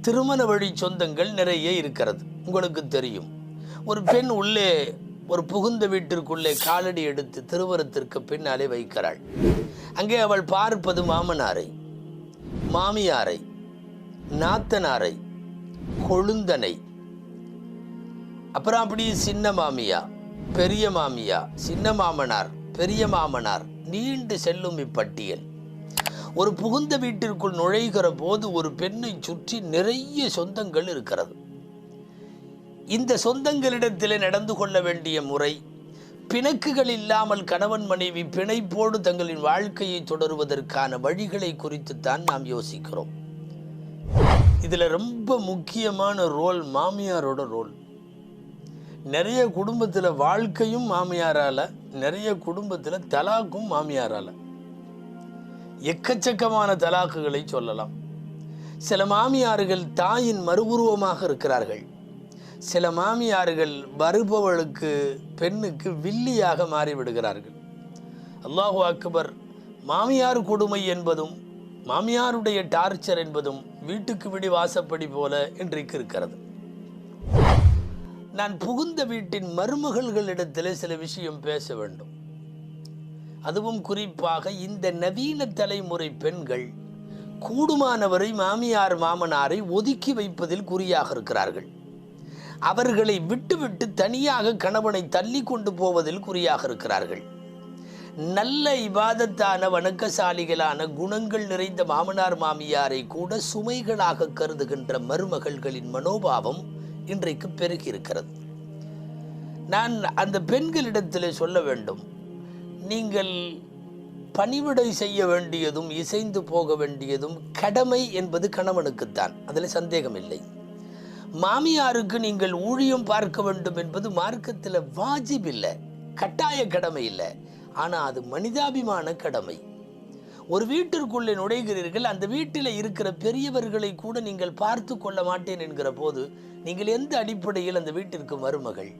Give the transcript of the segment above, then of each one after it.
திருமண வழி சொந்தங்கள் நிறைய இருக்கிறது. உங்களுக்கு தெரியும். ஒரு பெண் உள்ளே ஒரு புகுந்த வீட்டிற்குள்ளே காலடி எடுத்து திருவரத்திற்கு பின்னாலே வைக்கிறாள். அங்கே அவள் பார்ப்பது மாமனாரை மாமியாரை நாத்தனாரை கொழுந்தனை. அப்புறம் அப்படி சின்ன மாமியா பெரிய மாமியா சின்ன மாமனார் பெரிய மாமனார் நீண்டு செல்லும் இப்பட்டியல். ஒரு புகுந்த வீட்டிற்குள் நுழைகிற போது ஒரு பெண்ணை சுற்றி நிறைய சொந்தங்கள் இருக்கிறது. இந்த சொந்தங்களிடத்திலே நடந்து கொள்ள வேண்டிய முறை பிணக்குகள் இல்லாமல் கணவன் மனைவி பிணைப்போடு தங்களின் வாழ்க்கையை தொடருவதற்கான வழிகளை குறித்துத்தான் நாம் யோசிக்கிறோம். இதில் ரொம்ப முக்கியமான ரோல் மாமியாரோட ரோல். நிறைய குடும்பத்தில் வாழ்க்கையும் மாமியாரால் நிறைய குடும்பத்தில் தலாக்கும் மாமியாரால். எக்கச்சக்கமான தலாக்குகளை சொல்லலாம். சில மாமியார்கள் தாயின் மறுபுருவமாக இருக்கிறார்கள். சில மாமியார்கள் வருபவளுக்கு பெண்ணுக்கு வில்லியாக மாறிவிடுகிறார்கள். அல்லாஹு அக்பர் மாமியார் கொடுமை என்பதும் மாமியாருடைய டார்ச்சர் என்பதும் வீட்டுக்கு விடி வாசப்படி போல இன்றைக்கு இருக்கிறது. நான் புகுந்த வீட்டின் மருமகள்களிடத்தில் சில விஷயம் பேச வேண்டும். அதுவும் குறிப்பாக இந்த நவீன தலைமுறை பெண்கள் கூடுமானவரை மாமியார் மாமனாரை ஒதுக்கி வைப்பதில் குறியாக இருக்கிறார்கள். அவர்களை விட்டுவிட்டு தனியாக கணவனை தள்ளி கொண்டு போவதில் குறியாக இருக்கிறார்கள். நல்ல இபாதத்தான வணக்கசாலிகளான குணங்கள் நிறைந்த மாமனார் மாமியாரை கூட சுமைகளாக கருதுகின்ற மருமகள்களின் மனோபாவம் இன்றைக்கு பெருகி இருக்கிறது. நான் அந்த பெண்களிடத்தில் சொல்ல வேண்டும். நீங்கள் பணிவிடை செய்ய வேண்டியதும் இசைந்து போக வேண்டியதும் கடமை என்பது கணவனுக்குத்தான். அதில் சந்தேகம் இல்லை மாமியாருக்கு நீங்கள் ஊழியம் பார்க்க வேண்டும் என்பது மார்க்கத்தில் வாஜிப் இல்லை கட்டாய கடமை இல்லை. ஆனால் அது மனிதாபிமான கடமை. ஒரு வீட்டிற்குள்ளே நுழைகிறீர்கள் அந்த வீட்டில் இருக்கிற பெரியவர்களை கூட நீங்கள் பார்த்து கொள்ள மாட்டேன் என்கிற போது நீங்கள் எந்த அடிப்படையில் அந்த வீட்டிற்கு மருமகள்?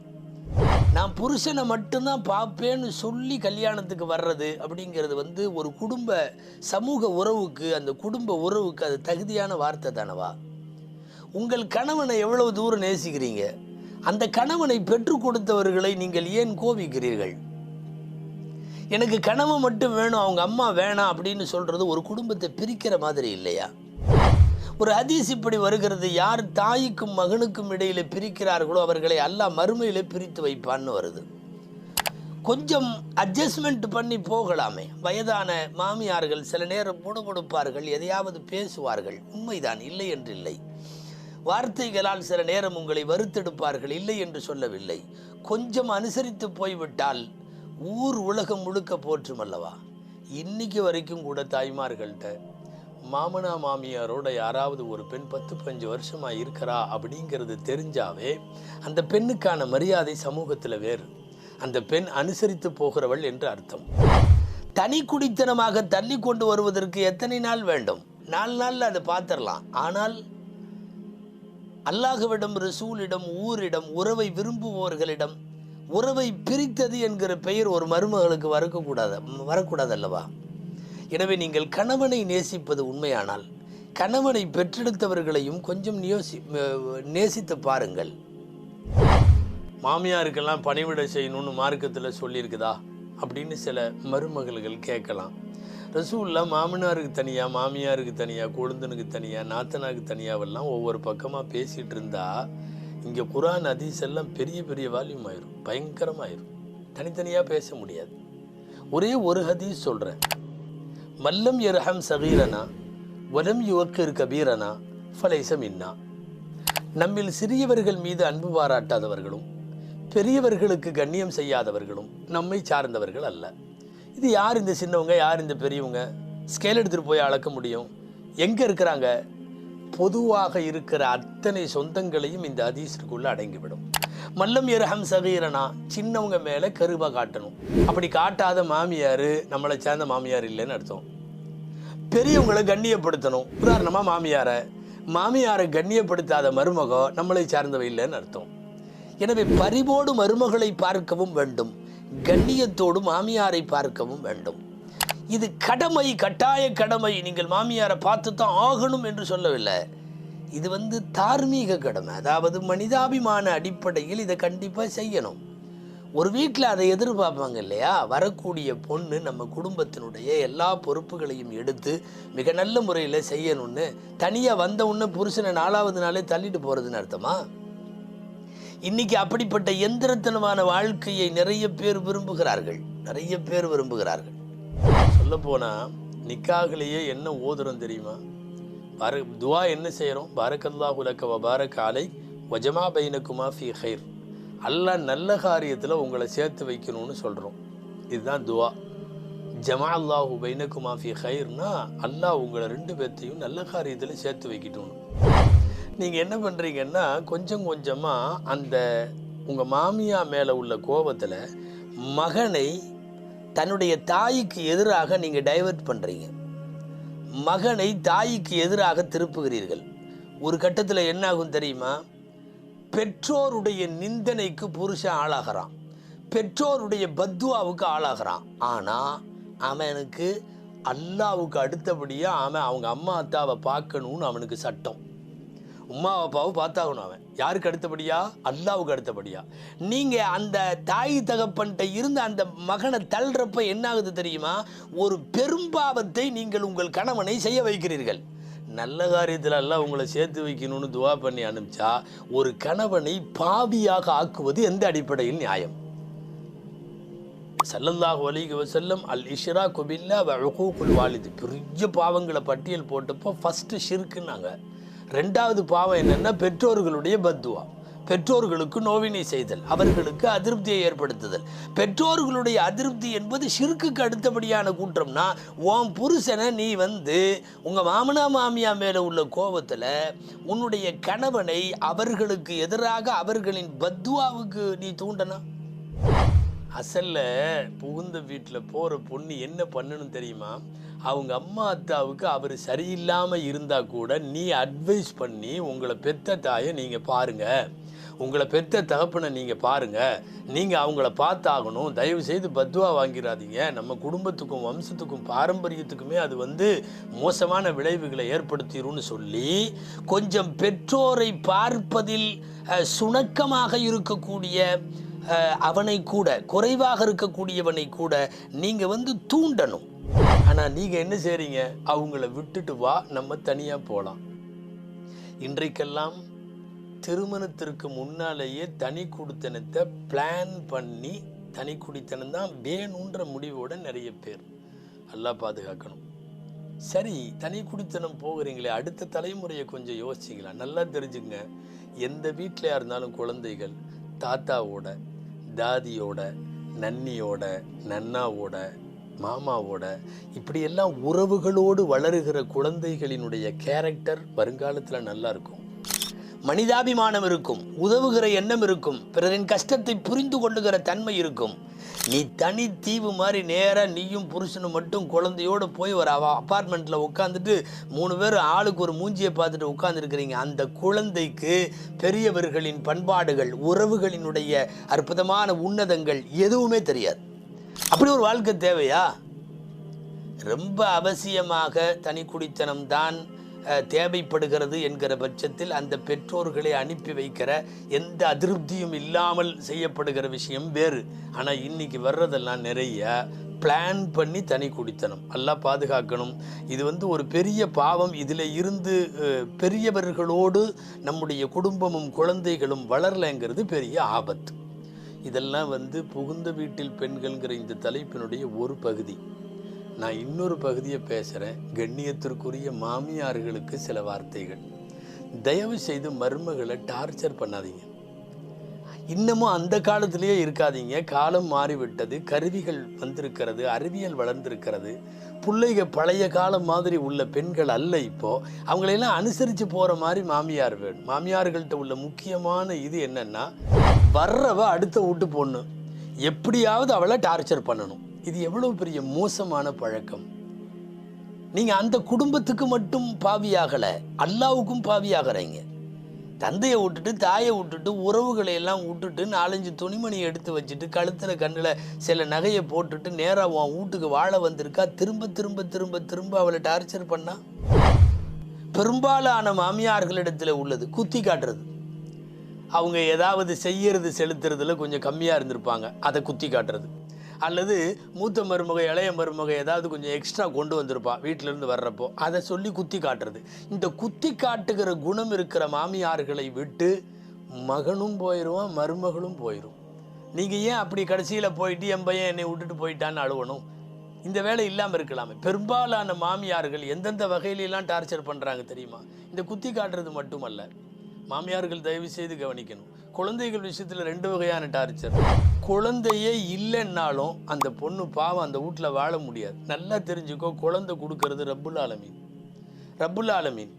நான் புருஷனை மட்டும்தான் பார்ப்பேன்னு சொல்லி கல்யாணத்துக்கு வர்றது அப்படிங்கிறது வந்து ஒரு குடும்ப சமூக உறவுக்கு அந்த குடும்ப உறவுக்கு அது தகுதியான வார்த்தை தானவா? உங்கள் கணவனை எவ்வளவு தூரம் நேசிக்கிறீங்க? அந்த கணவனை பெற்றுக் கொடுத்தவர்களை நீங்கள் ஏன் கோபிக்கிறீர்கள்? எனக்கு கணவன் மட்டும் வேணும் அவங்க அம்மா வேணாம் அப்படின்னு சொல்றது ஒரு குடும்பத்தை பிரிக்கிற மாதிரி இல்லையா? ஒரு ஹதீஸ் இப்படி வருகிறது யார் தாய்க்கும் மகனுக்கும் இடையில பிரிக்கிறார்களோ அவர்களை அல்லாஹ் மறுமையில பிரித்து வைப்பான்னு வருது. கொஞ்சம் அட்ஜஸ்ட்மெண்ட் பண்ணி போகலாமே. வயதான மாமியார்கள் சில நேரம் முணுமுணுப்பார்கள் எதையாவது பேசுவார்கள். உண்மைதான் இல்லை என்று இல்லை. வார்த்தைகளால் சில நேரம் உங்களை வருத்தெடுப்பார்கள் இல்லை என்று சொல்லவில்லை. கொஞ்சம் அனுசரித்து போய்விட்டால் ஊர் உலகம் முழுக்க போற்றும் அல்லவா? இன்னைக்கு வரைக்கும் கூட தாய்மார்கள்ட்ட மாமனா மாமியாரோட யாராவது ஒரு பெண் பத்து பஞ்சு வருஷமா இருக்கிறா அப்படிங்கிறது தெரிஞ்சாவே அந்த பெண்ணுக்கான மரியாதை சமூகத்தில் வேறு. அந்த பெண் அனுசரித்து போகிறவள் என்று அர்த்தம். தனி குடித்தனமாக தள்ளி கொண்டு வருவதற்கு எத்தனை நாள் வேண்டும்? நாலு நாளில் அதை பார்த்துடலாம். ஆனால் அல்லாஹுவிடம் ரசூலிடம் ஊரிடம் உறவை விரும்புவோர்களிடம் உறவை பிரித்தது என்கிற பெயர் ஒரு மருமகளுக்கு வரக்கூடாது வரக்கூடாது அல்லவா எனவே நீங்கள் கணவனை நேசிப்பது உண்மையானால் கணவனை பெற்றெடுத்தவர்களையும் கொஞ்சம் யோசி நேசித்து பாருங்கள். மாமியாருக்கெல்லாம் பணிவிட செய்யணும்னு மார்க்கத்தில் சொல்லியிருக்குதா? அப்படின்னு சில மருமகள்கள் கேட்கலாம். ரசூல்லா மாமனாருக்கு தனியாக மாமியாருக்கு தனியாக கொழுந்தனுக்கு தனியாக நாத்தனாருக்கு தனியாவெல்லாம் ஒவ்வொரு பக்கமாக பேசிகிட்டு இருந்தா இங்கே குரான் அதிஸ் எல்லாம் பெரிய பெரிய வால்யூம் ஆயிரும். பயங்கரமாயிரும். தனித்தனியாக பேச முடியாது. ஒரே ஒரு ஹதீஸ் சொல்கிறேன் மல்லம் எர்ஹம் சகீரனா வலம் யுவக்கர் கபீரனா ஃபலைச மின்னா நம்மில் சிறியவர்கள் மீது அன்பு பாராட்டாதவர்களும் பெரியவர்களுக்கு கண்ணியம் செய்யாதவர்களும் நம்மை சார்ந்தவர்கள் அல்ல. இது யார் இந்த சின்னவங்க யார் இந்த பெரியவங்க? ஸ்கேல் எடுத்துகிட்டு போய் அளக்க முடியும். எங்கே இருக்கிறாங்க? பொதுவாக இருக்கிற அத்தனை சொந்தங்களையும் இந்த ஹதீஸிற்குள்ள அடங்கிவிடும். மல்லம் எருஹம் சகீரனா சின்னவங்க மேலே கருவாக காட்டணும். அப்படி காட்டாத மாமியார் நம்மளை சேர்ந்த மாமியார் இல்லைன்னு அர்த்தம். பெரியவங்களை கண்ணியப்படுத்தணும். உதாரணமாக மாமியாரை. மாமியாரை கண்ணியப்படுத்தாத மருமகம் நம்மளை சார்ந்தவை இல்லைன்னு அர்த்தம். எனவே பரிவோடு மருமகளை பார்க்கவும் வேண்டும். கண்ணியத்தோடு மாமியாரை பார்க்கவும் வேண்டும். இது கடமை கட்டாய கடமை. நீங்கள் மாமியாரை பார்த்து தான் ஆகணும் என்று சொல்லவில்லை. இது வந்து தார்மீக கடமை. அதாவது மனிதாபிமான அடிப்படையில் இதை கண்டிப்பாக செய்யணும். ஒரு வீட்டில் அதை எதிர்பார்ப்பாங்க இல்லையா? வரக்கூடிய பொண்ணு நம்ம குடும்பத்தினுடைய எல்லா பொறுப்புகளையும் எடுத்து மிக நல்ல முறையில் செய்யணும்னு தனியாக வந்த உடனே புருஷனை நாலாவது நாளே தள்ளிட்டு போகிறதுன்னு அர்த்தமா? இன்னைக்கு அப்படிப்பட்ட எந்திரத்தனமான வாழ்க்கையை நிறைய பேர் விரும்புகிறார்கள். நிறைய பேர் விரும்புகிறார்கள். சொல்ல நிக்காகலேயே என்ன ஓதுறோம் தெரியுமா? பார துவா என்ன செய்கிறோம் பாரக்கல்லா உலக வ காலை வஜமா பைனக்குமா ஃபி ஹைர் அல்லாஹ் நல்ல காரியத்தில் உங்களை சேர்த்து வைக்கணும்னு சொல்கிறோம் இதுதான் துவா. ஜமா அல்லாஹு பைனக்குமா ஃபி ஹைர்னா அல்லாஹ் உங்களை ரெண்டு பேர்த்தையும் நல்ல காரியத்தில் சேர்த்து வைக்கட்டும் நீங்கள் என்ன பண்ணுறீங்கன்னா கொஞ்சம் கொஞ்சமாக அந்த உங்கள் மாமியா மேலே உள்ள கோபத்தில் மகனை தன்னுடைய தாய்க்கு எதிராக நீங்கள் டைவர்ட் பண்ணுறீங்க மகனை தாய்க்கு எதிராக திருப்புகிறீர்கள். ஒரு கட்டத்தில் என்னாகும் தெரியுமா? பெற்றோருடைய நிந்தனைக்கு புருஷன் ஆளாகிறான். பெற்றோருடைய பத்துவாவுக்கு ஆளாகிறான். ஆனால் அவனுக்கு அல்லாவுக்கு அடுத்தபடியாக அவன் அவங்க அம்மா அத்தாவை பார்க்கணும்னு அவனுக்கு சட்டம். உமா அப்பாவை பார்த்தாகணும் அவன். யாருக்கு அடுத்தபடியா? அல்லாவுக்கு அடுத்தபடியா. நீங்க அந்த தாய் தகப்பன்கிட்ட இருந்த அந்த மகனை தள்ளுறப்ப என்ன ஆகுது தெரியுமா? ஒரு பெரும்பாவத்தை நீங்கள் உங்கள் கணவனை செய்ய வைக்கிறீர்கள். நல்ல காரியத்தில் எல்லாம் உங்களை சேர்த்து வைக்கணும்னு துவா பண்ணி அனுப்பிச்சா ஒரு கணவனை பாவியாக ஆக்குவது எந்த அடிப்படையில் நியாயம்? சல்லல்லாஹு அலைஹி செல்லும் அல் இஷ்ரா குபில்லா வழக்கூக்குள் வாலிது. பெரிய பாவங்களை பட்டியல் போட்டப்போ ஃபஸ்ட்டு ஷிர்க்குன்னாங்க ரெண்டாவது பாவம் என்னென்னா பெற்றோர்களுடைய பத்துவா. பெற்றோர்களுக்கு நோவினை செய்தல் அவர்களுக்கு அதிருப்தியை ஏற்படுத்துதல். பெற்றோர்களுடைய அதிருப்தி என்பது சிறுக்குக்கு அடுத்தபடியான கூற்றம்னா உன் புருஷனை நீ வந்து உங்கள் மாமனா மாமியா மேலே உள்ள கோபத்தில் உன்னுடைய கணவனை அவர்களுக்கு எதிராக அவர்களின் பத்துவாவுக்கு நீ தூண்டனா? அசல்ல புகுந்த வீட்டில் போகிற பொண்ணு என்ன பண்ணணும் தெரியுமா? அவங்க அம்மா அத்தாவுக்கு அவர் சரியில்லாமல் இருந்தால் கூட நீ அட்வைஸ் பண்ணி உங்களை பெத்த தாயை நீங்கள் பாருங்கள் உங்களை பெத்த தகப்பனை நீங்கள் பாருங்கள் நீங்கள் அவங்கள பார்த்தாகணும். தயவு செய்து பத்துவா வாங்கிடாதீங்க நம்ம குடும்பத்துக்கும் வம்சத்துக்கும் பாரம்பரியத்துக்குமே அது வந்து மோசமான விளைவுகளை ஏற்படுத்திடும்னு சொல்லி கொஞ்சம் பெற்றோரை பார்ப்பதில் சுணக்கமாக இருக்கக்கூடிய அவனை கூட குறைவாக இருக்கக்கூடியவனை கூட நீங்கள் வந்து தூண்டணும். ஆனால் நீங்கள் என்ன செய்கிறீங்க அவங்கள விட்டுட்டு வா நம்ம தனியாக போகலாம் இன்றைக்கெல்லாம் திருமணத்திற்கு முன்னாலேயே தனி குடித்தனத்தை பிளான் பண்ணி தனி குடித்தனம் தான் வேணுன்ற முடிவோட நிறைய பேர். நல்லா பாதுகாக்கணும். சரி தனி குடித்தனம் போகிறீங்களே அடுத்த தலைமுறையை கொஞ்சம் யோசிச்சிங்களா? நல்லா தெரிஞ்சுங்க எந்த வீட்டிலையா இருந்தாலும் குழந்தைகள் தாத்தாவோட தாதியோட நன்னியோட நன்னாவோட மாமாவோட இப்படியெல்லாம் உறவுகளோடு வளருகிற குழந்தைகளினுடைய கேரக்டர் வருங்காலத்தில் நல்லா இருக்கும் மனிதாபிமானம் இருக்கும் உதவுகிற எண்ணம் இருக்கும் பிறரின் கஷ்டத்தை புரிந்து கொள்ளுகிற தன்மை இருக்கும். நீ தனி தீவு மாதிரி நேராக நீயும் புருஷனும் மட்டும் குழந்தையோடு போய் ஒரு அப்பார்ட்மெண்ட்டில் உட்காந்துட்டு மூணு பேர் ஆளுக்கு ஒரு மூஞ்சியை பார்த்துட்டு உட்காந்துருக்கிறீங்க அந்த குழந்தைக்கு பெரியவர்களின் பண்பாடுகள் உறவுகளினுடைய அற்புதமான உன்னதங்கள் எதுவுமே தெரியாது. அப்படி ஒரு வாழ்க்கை தேவையா? ரொம்ப அவசியமாக தனி குடித்தனம்தான் தேவைப்படுகிறது என்கிற பட்சத்தில் அந்த பெற்றோர்களை அனுப்பி வைக்கிற எந்த அதிருப்தியும் இல்லாமல் செய்யப்படுகிற விஷயம் வேறு. ஆனால் இன்னைக்கு வர்றதெல்லாம் நிறைய பிளான் பண்ணி தனி குடித்தனம். எல்லாம் பாதுகாக்கணும். இது வந்து ஒரு பெரிய பாவம். இதில் இருந்து பெரியவர்களோடு நம்முடைய குடும்பமும் குழந்தைகளும் வளரலைங்கிறது பெரிய ஆபத்து. இதெல்லாம் வந்து புகுந்த வீட்டில் பெண்கள்ங்கிற இந்த தலைப்பினுடைய ஒரு பகுதி. நான் இன்னொரு பகுதியை பேசுகிறேன் கண்ணியத்திற்குரிய மாமியார்களுக்கு சில வார்த்தைகள். தயவு செய்து மருமகளை டார்ச்சர் பண்ணாதீங்க. இன்னமும் அந்த காலத்திலேயே இருக்காதீங்க. காலம் மாறிவிட்டது. கருவிகள் வந்திருக்கிறது. அறிவியல் வளர்ந்திருக்கிறது. பிள்ளைக பழைய காலம் மாதிரி உள்ள பெண்கள் அல்ல இப்போ. அவங்களையெல்லாம் அனுசரித்து போகிற மாதிரி மாமியார் வேணும். மாமியார்கள்ட்ட உள்ள முக்கியமான இது என்னென்னா வர்றவ அடுத்த வீட்டு பொண்ணு. எப்படியாவது அவளை டார்ச்சர் பண்ணணும். இது எவ்வளவு பெரிய மோசமான பழக்கம். நீங்க அந்த குடும்பத்துக்கு மட்டும் பாவியாகலை அல்லாவுக்கும் பாவியாகிறீங்க. தந்தையை விட்டுட்டு தாயை விட்டுட்டு உறவுகளை எல்லாம் விட்டுட்டு நாலஞ்சு துணிமணியை எடுத்து வச்சுட்டு கழுத்தில் கண்ணில் சில நகையை போட்டுட்டு நேராக உன் வீட்டுக்கு வாழ வந்திருக்கா திரும்ப திரும்ப திரும்ப திரும்ப அவளை டார்ச்சர் பண்ணா? பெரும்பாலான மாமியார்களிடத்தில் உள்ளது குத்தி காட்டுறது. அவங்க ஏதாவது செய்யறது செலுத்துறதுல கொஞ்சம் கம்மியாக இருந்திருப்பாங்க. அதை குத்தி காட்டுறது. அல்லது மூத்த மருமக இளைய மருமக ஏதாவது கொஞ்சம் எக்ஸ்ட்ரா கொண்டு வந்திருப்பா வீட்டிலேருந்து வர்றப்போ. அதை சொல்லி குத்தி காட்டுறது. இந்த குத்தி காட்டுகிற குணம் இருக்கிற மாமியார்களை விட்டு மகனும் போயிடுவான் மருமகளும் போயிடும் நீங்கள் ஏன் அப்படி கடைசியில் போயிட்டு என் பையன் என்னை விட்டுட்டு போயிட்டான்னு அழுவணும்? இந்த வேலை இல்லாமல் இருக்கலாமே. பெரும்பாலான மாமியார்கள் எந்தெந்த வகையிலெல்லாம் டார்ச்சர் பண்ணுறாங்க தெரியுமா? இந்த குத்தி காட்டுறது மட்டுமல்ல. மாமியார்கள் தயவு செய்து கவனிக்கணும். குழந்தைகள் விஷயத்தில் ரெண்டு வகையான டார்ச்சர் குழந்தையே இல்லைன்னாலும் அந்த பொண்ணு பாவம் அந்த வீட்டில் வாழ முடியாது. நல்லா தெரிஞ்சுக்கோ குழந்தை கொடுக்கறது ரப்புல் ஆலமீன். ரப்புல் ஆலமீன்.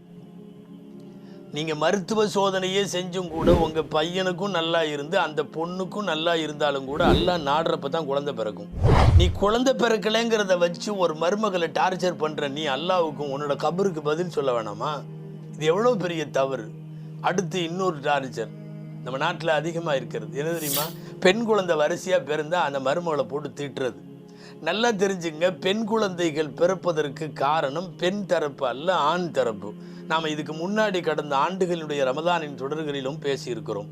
நீங்கள் மருத்துவ சோதனையே செஞ்சும் கூட உங்கள் பையனுக்கும் நல்லா இருந்து அந்த பொண்ணுக்கும் நல்லா இருந்தாலும் கூட எல்லாம் நாடுறப்ப தான் குழந்தை பிறக்கும். நீ குழந்தை பிறக்கலைங்கிறத வச்சு ஒரு மருமகளை டார்ச்சர் பண்ணுற நீ அல்லாவுக்கும் உன்னோட கபருக்கு பதில் சொல்ல வேணாமா? இது எவ்வளோ பெரிய தவறு? அடுத்து இன்னொரு டார்ச்சர் நம்ம நாட்டில் அதிகமாக இருக்கிறது. என்ன தெரியுமா? பெண் குழந்தை வரிசையாக பிறந்தால் அந்த மருமகளை போட்டு திட்டுறது. நல்லா தெரிஞ்சுங்க பெண் குழந்தைகள் பிறப்பதற்கு காரணம் பெண் தரப்பு அல்ல ஆண் தரப்பு. நாம் இதுக்கு முன்னாடி கடந்த ஆண்டுகளுடைய ரமதானின் தொடர்களிலும் பேசியிருக்கிறோம்.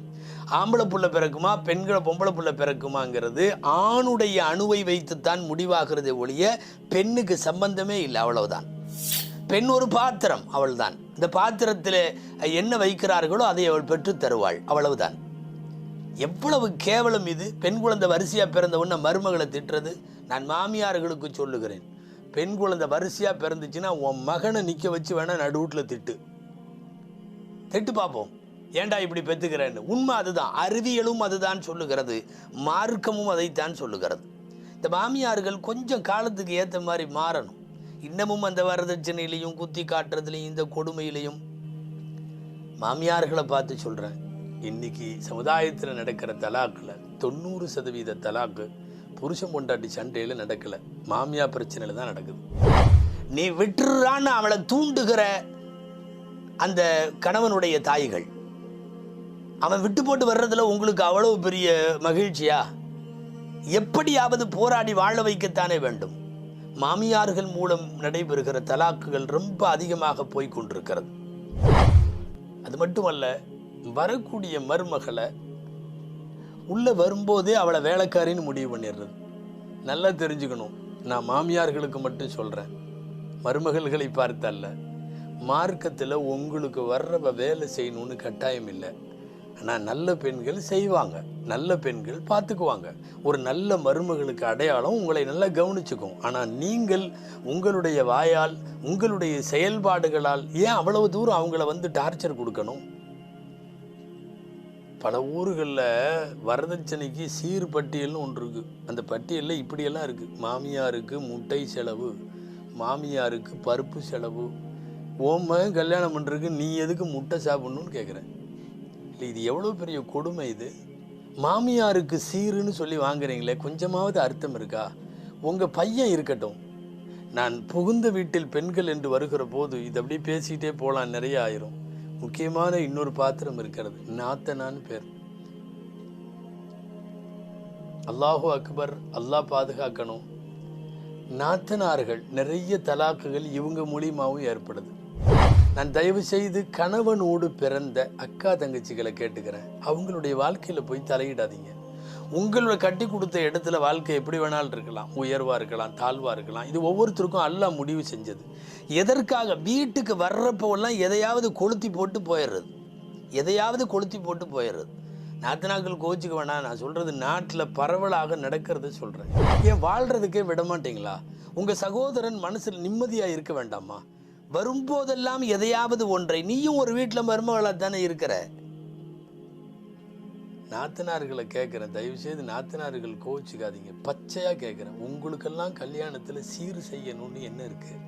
ஆம்பளை புள்ள பிறக்குமா பெண்களை பொம்பளை புள்ள பிறக்குமாங்கிறது ஆணுடைய அணுவை வைத்துத்தான் முடிவாகிறதே ஒழிய பெண்ணுக்கு சம்பந்தமே இல்லை அவ்வளவுதான். பெண் ஒரு பாத்திரம் அவள்தான். இந்த பாத்திரத்தில் என்ன வைக்கிறார்களோ அதை அவள் பெற்றுத் தருவாள். அவ்வளவுதான். எவ்வளவு கேவலம் இது. பெண் குழந்தை வரிசையாக பிறந்த உடனே மருமகளை திட்டுறது? நான் மாமியார்களுக்கு சொல்லுகிறேன். பெண் குழந்தை வரிசையாக பிறந்துச்சுன்னா உன் மகனை நிற்க வச்சு வேணால் நடுவுட்டில் திட்டு. திட்டு பார்ப்போம் ஏன்டா இப்படி பெற்றுக்கிறேன்னு உண்மை அதுதான். அறிவியலும் அதுதான் சொல்லுகிறது. மார்க்கமும் அதைத்தான் சொல்லுகிறது. இந்த மாமியார்கள் கொஞ்சம் காலத்துக்கு ஏற்ற மாதிரி மாறணும். இன்னமும் அந்த வரதட்சணையிலையும் குத்தி காட்டுறதுலையும் இந்த கொடுமையிலையும் மாமியார்களை பார்த்து சொல்கிறேன் இன்னைக்கு சமுதாயத்தில் நடக்கிற தலாக்கில் தொண்ணூறு சதவீத தலாக்கு புருஷன் பொண்டாட்டி சண்டையில் நடக்கலை. மாமியார் பிரச்சனையில் தான் நடக்குது. நீ விட்டுறான்னு அவளை தூண்டுகிற அந்த கணவனுடைய தாய்கள் அவன் விட்டு போட்டு வர்றதுல உங்களுக்கு அவ்வளவு பெரிய மகிழ்ச்சியா? எப்படியாவது போராடி வாழ வைக்கத்தானே வேண்டும்? மாமியார்கள் மூலம் நடைபெறுகிற தலாக்குகள் ரொம்ப அதிகமாக போய்கொண்டிருக்கிறது அது மட்டுமல்ல வரக்கூடிய மருமகளை உள்ளே வரும்போதே அவளை வேலைக்காரின்னு முடிவு பண்ணிடுறது. நல்லா தெரிஞ்சுக்கணும். நான் மாமியார்களுக்கு மட்டும் சொல்கிறேன் மருமகள்களை பார்த்தல்ல மார்க்கத்தில் உங்களுக்கு வர்றவ வேலை செய்யணும்னு கட்டாயம் இல்லை. ஆனால் நல்ல பெண்கள் செய்வாங்க. நல்ல பெண்கள் பார்த்துக்குவாங்க. ஒரு நல்ல மருமகளுக்கு அடையாளம் உங்களை நல்லா கவனிச்சுக்கும். ஆனால் நீங்கள் உங்களுடைய வாயால் உங்களுடைய செயல்பாடுகளால் ஏன் அவ்வளவு தூரம் அவங்கள வந்து டார்ச்சர் கொடுக்கணும்? பல ஊர்களில் வரதட்சணைக்கு சீர் பட்டியல்னு ஒன்று இருக்குது அந்த பட்டியலில் இப்படியெல்லாம் இருக்குது மாமியாருக்கு முட்டை செலவு மாமியாருக்கு பருப்பு செலவு. ஓம கல்யாணம் பண்ணுறதுக்கு நீ எதுக்கு முட்டை சாப்பிட்ணுன்னு கேட்குறேன் இல்லை இது எவ்வளோ பெரிய கொடுமை இது? மாமியாருக்கு சீருன்னு சொல்லி வாங்குறீங்களே கொஞ்சமாவது அர்த்தம் இருக்கா? உங்கள் பையன் இருக்கட்டும். நான் புகுந்த வீட்டில் பெண்கள் என்று வருகிற போது இது அப்படியே பேசிக்கிட்டே போகலாம் நிறைய ஆயிரும். முக்கியமான இன்னொரு பாத்திரம் இருக்கிறது நாத்தனான்னு பேர். அல்லாஹு அக்பர் அல்லாஹ் பாதுகாக்கணும். நாத்தனார்கள் நிறைய தலாக்குகள் இவங்க மூலியமாகவும் ஏற்படுது. நான் தயவு செய்து கணவனோடு பிறந்த அக்கா தங்கச்சிகளை கேட்டுக்கிறேன். அவங்களுடைய வாழ்க்கையில் போய் தலையிடாதீங்க. உங்களோட கட்டி கொடுத்த இடத்துல வாழ்க்கை எப்படி வேணாலும் இருக்கலாம். உயர்வாக இருக்கலாம் தாழ்வாக இருக்கலாம். இது ஒவ்வொருத்தருக்கும் அல்லாஹ் முடிவு செஞ்சது. எதற்காக? வீட்டுக்கு வர்றப்போல்லாம் எதையாவது கொளுத்தி போட்டு போயிடுறது. எதையாவது கொளுத்தி போட்டு போயிடுறது. நாத்தனாக்கள் கோச்சுக்க வேணாம். நான் சொல்கிறது நாட்டில் பரவலாக நடக்கிறது சொல்கிறேன் ஏன் வாழ்கிறதுக்கே விட மாட்டீங்களா உங்கள் சகோதரன் மனசில் நிம்மதியாக இருக்க வேண்டாமா? வரும்போதெல்லாம் எதையாவது ஒன்றை நீயும் ஒரு வீட்டில் மருமகளாக தானே இருக்கிற? நாத்தனார்களை கேட்குறேன் தயவுசெய்து நாத்தனார்கள் கோவிச்சுக்காதீங்க. பச்சையாக கேட்குறேன் உங்களுக்கெல்லாம் கல்யாணத்தில் சீர் செய்யணும்னு என்ன இருக்குது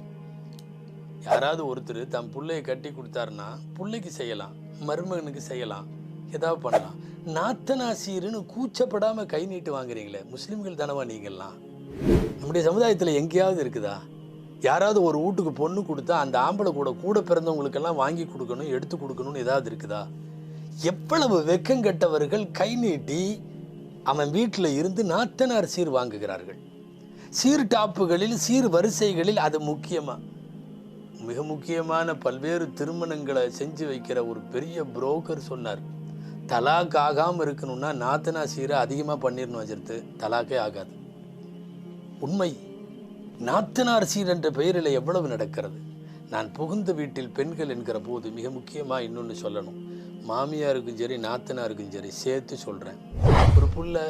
யாராவது ஒருத்தர் தன் பிள்ளையை கட்டி கொடுத்தாருன்னா பிள்ளைக்கு செய்யலாம் மருமகனுக்கு செய்யலாம் ஏதாவது பண்ணலாம். நாத்தனா சீருன்னு கூச்சப்படாமல் கை நீட்டு வாங்குறீங்களே முஸ்லீம்கள் தானவா நீங்கள்லாம்? நம்முடைய சமுதாயத்தில் எங்கேயாவது இருக்குதா? யாராவது ஒரு வீட்டுக்கு பொண்ணு கொடுத்தா அந்த ஆம்பளை கூட கூட பிறந்தவங்களுக்கெல்லாம் வாங்கி கொடுக்கணும் எடுத்து கொடுக்கணும்னு ஏதாவது இருக்குதா? எவ்வளவு வெக்கங்கெட்டவர்கள் கை நீட்டி அவன் வீட்டில் இருந்து நாத்தனார் சீர் வாங்குகிறார்கள். சீர் டாப்புகளில் சீர் வரிசைகளில் அது முக்கியமாக மிக முக்கியமான பல்வேறு திருமணங்களை செஞ்சு வைக்கிற ஒரு பெரிய புரோக்கர் சொன்னார். தலாக் ஆகாமல் இருக்கணும்னா நாத்தனா சீரை அதிகமாக பண்ணிடணும் வச்சிருத்து. தலாக்கே ஆகாது. உண்மை. நாத்தனார் சீர் என்ற பெயரில் எவ்வளவு நடக்கிறது? நான் புகுந்த வீட்டில் பெண்கள் என்கிற போது மிக முக்கியமாக இன்னொன்று சொல்லணும். மாமியாருக்கும் சரி நாத்தனாருக்கும் சரி சேர்த்து சொல்கிறேன் ஒரு புள்ள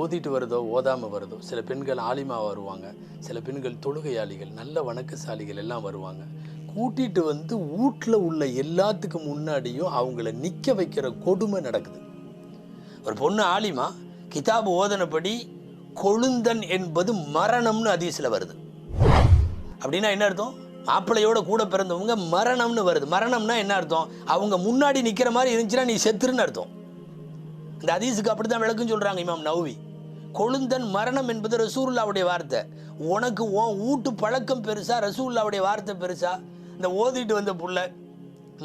ஓதிட்டு வருதோ ஓதாமல் வருதோ சில பெண்கள் ஆலிமா வருவாங்க. சில பெண்கள் தொழுகையாளிகள் நல்ல வணக்கசாலிகள் எல்லாம் வருவாங்க. கூட்டிட்டு வந்து வீட்டில் உள்ள எல்லாத்துக்கும் முன்னாடியும் அவங்கள நிற்க வைக்கிற கொடுமை நடக்குது. ஒரு பொண்ணு ஆலிமா கிதாபு ஓதனப்படி கொழுந்தன் என்பது மரணம்னு அதீசில் வருது. அப்படின்னா என்ன அர்த்தம்? மாப்பிள்ளையோட கூட பிறந்தவங்க மரணம்னு வருது. மரணம்னா என்ன அர்த்தம்? அவங்க முன்னாடி நிற்கிற மாதிரி இருந்துச்சுன்னா நீ செத்துருன்னு அர்த்தம். இந்த அதீஸுக்கு அப்படி தான் விளக்குன்னு சொல்கிறாங்க இமாம் நவ்வி கொழுந்தன் மரணம் என்பது ரசூல்லாவுடைய வார்த்தை. உனக்கு ஓ ஊட்டு பழக்கம் பெருசா ரசூல்லாவுடைய வார்த்தை பெருசா? இந்த ஓதிட்டு வந்த புள்ள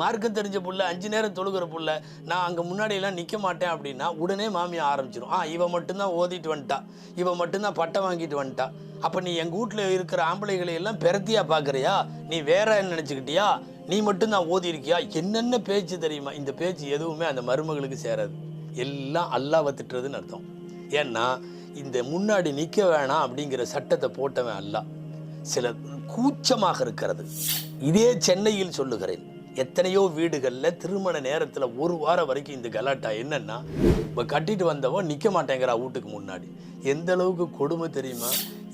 மார்க்கம் தெரிஞ்ச புள்ள அஞ்சு நேரம் தொழுகிற புள்ள நான் அங்கே முன்னாடியெல்லாம் நிற்க மாட்டேன் அப்படின்னா உடனே மாமியை ஆரம்பிச்சிடும் ஆ இவன் மட்டும்தான் ஓதிட்டு வந்துட்டா. இவன் மட்டும்தான் பட்டம் வாங்கிட்டு வந்துட்டா. அப்போ நீ எங்கள் வீட்டில் இருக்கிற ஆம்பளைகளை எல்லாம் பெரத்தியா பார்க்குறியா நீ வேற நினச்சிக்கிட்டியா? நீ மட்டும்தான் ஓதி இருக்கியா என்னென்ன பேச்சு தெரியுமா? இந்த பேச்சு எதுவுமே அந்த மருமகளுக்கு சேராது. எல்லாம் அல்லாவை திட்டுறதுன்னு அர்த்தம். ஏன்னா இந்த முன்னாடி நிற்க வேணாம் அப்படிங்கிற சட்டத்தை போட்டவன் அல்ல. சில கூச்சமாக இருக்கிறது. இதே சென்னையில் சொல்லுகிறேன். எத்தனையோ வீடுகளில் திருமண நேரத்தில் ஒரு வாரம் வரைக்கும் இந்த கலாட்டா என்னென்னா இப்போ கட்டிட்டு வந்தவன் நிற்க மாட்டேங்கிறா வீட்டுக்கு முன்னாடி. எந்த அளவுக்கு கொடுமை தெரியுமா?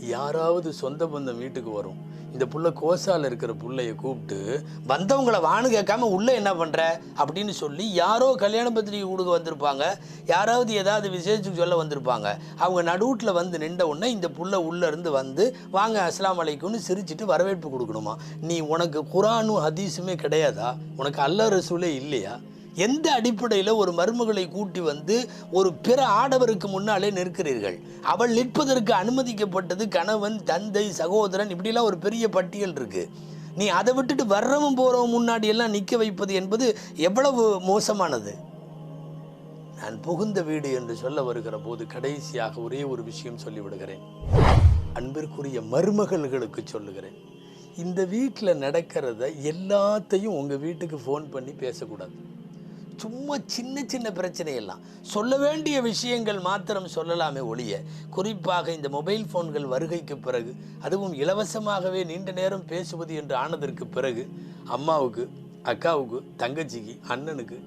யாராவது சொந்த பந்தம் வீட்டுக்கு வரும். இந்த புள்ள கோசால இருக்கிற புள்ளைய கூப்பிட்டு வந்தவங்கள வானு கேட்காம உள்ள என்ன பண்ற? அப்படின்னு சொல்லி யாரோ கல்யாண பத்திரிகை கொடுக்க வந்திருப்பாங்க. யாராவது ஏதாவது விசேஷத்துக்கு சொல்ல வந்திருப்பாங்க. அவங்க நடுவுட்டில் வந்து நின்ற உடனே இந்த புள்ள உள்ள இருந்து வந்து வாங்க அஸ்லாம் அலைக்கும்னு சிரிச்சிட்டு வரவேற்பு கொடுக்கணுமா? நீ உனக்கு குரானும் ஹதீஸுமே கிடையாதா? உனக்கு அல்ல ரசூலே இல்லையா? எந்த அடிப்படையில் ஒரு மருமகளை கூட்டி வந்து ஒரு பிற ஆடவருக்கு முன்னாலே நிற்கிறீர்கள்? அவள் நிற்பதற்கு அனுமதிக்கப்பட்டது கணவன் தந்தை சகோதரன் இப்படிலாம் ஒரு பெரிய பட்டியல் இருக்கு. நீ அதை விட்டுட்டு வர்றவன் போறவன் முன்னாடி எல்லாம் நிற்க வைப்பது என்பது எவ்வளவு மோசமானது? நான் புகுந்த வீடு என்று சொல்ல வருகிற போது கடைசியாக ஒரே ஒரு விஷயம் சொல்லிவிடுகிறேன். அன்பிற்குரிய மருமகள்களுக்கு சொல்லுகிறேன். இந்த வீட்டில் நடக்கிறத எல்லாத்தையும் உங்கள் வீட்டுக்கு ஃபோன் பண்ணி பேசக்கூடாது. சும்மா சின்ன சின்ன பிரச்சனையெல்லாம். சொல்ல வேண்டிய விஷயங்கள் மாத்திரம் சொல்லலாமே ஒழிய குறிப்பாக இந்த மொபைல் ஃபோன்கள் வருகைக்கு பிறகு அதுவும் இலவசமாகவே நீண்ட நேரம் பேசுவது என்று ஆனதற்கு பிறகு அம்மாவுக்கு அக்காவுக்கு தங்கச்சிக்கு அண்ணனுக்கு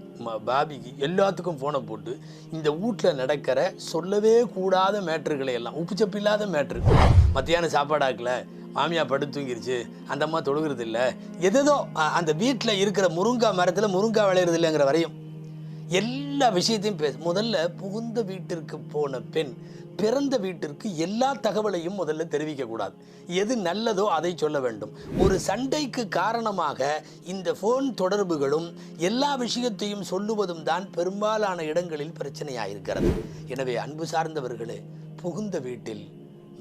பாபிக்கு எல்லாத்துக்கும் ஃபோனை போட்டு இந்த வீட்டில் நடக்கிற சொல்லவே கூடாத மேட்ருகளை எல்லாம் உப்புச்சப்பு இல்லாத மேட்ரு மத்தியானம் சாப்பாடாக்கல மாமியா படுத்து தூங்கிருச்சு அந்த அம்மா தொழுகிறது இல்லை எதேதோ அந்த வீட்டில் இருக்கிற முருங்கா மரத்தில் முருங்கா விளையிறது இல்லைங்கிற வரையும் எல்லா விஷயத்தையும் பேச முதல்ல புகுந்த வீட்டிற்கு போன பெண் பிறந்த வீட்டிற்கு எல்லா தகவலையும் முதல்ல தெரிவிக்க கூடாது. எது நல்லதோ அதை சொல்ல வேண்டும். ஒரு சண்டைக்கு காரணமாக இந்த ஃபோன் தொடர்புகளும் எல்லா விஷயத்தையும் சொல்லுவதும் தான் பெரும்பாலான இடங்களில் பிரச்சனையாயிருக்கிறது. எனவே அன்பு சார்ந்தவர்களே புகுந்த வீட்டில்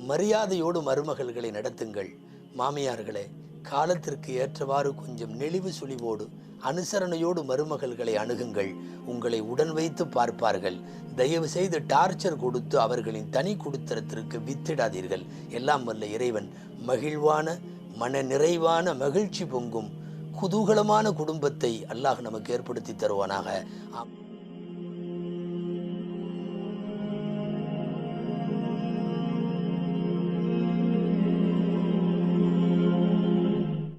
மரியாதையோடு மருமகள்களை நடத்துங்கள். மாமியார்களே காலத்திற்கு ஏற்றவாறு கொஞ்சம் நெளிவு சுழிவோடு அனுசரணையோடு மருமகள்களை அணுகுங்கள். உங்களை உடன் வைத்து பார்ப்பார்கள். தயவு செய்து டார்ச்சர் கொடுத்து அவர்களின் தனி குடுத்தரத்திற்கு வித்திடாதீர்கள். எல்லாம் வல்ல இறைவன். மகிழ்வான மன நிறைவான மகிழ்ச்சி பொங்கும் குதூகலமான குடும்பத்தை அல்லாஹ் நமக்கு ஏற்படுத்தி தருவானாக.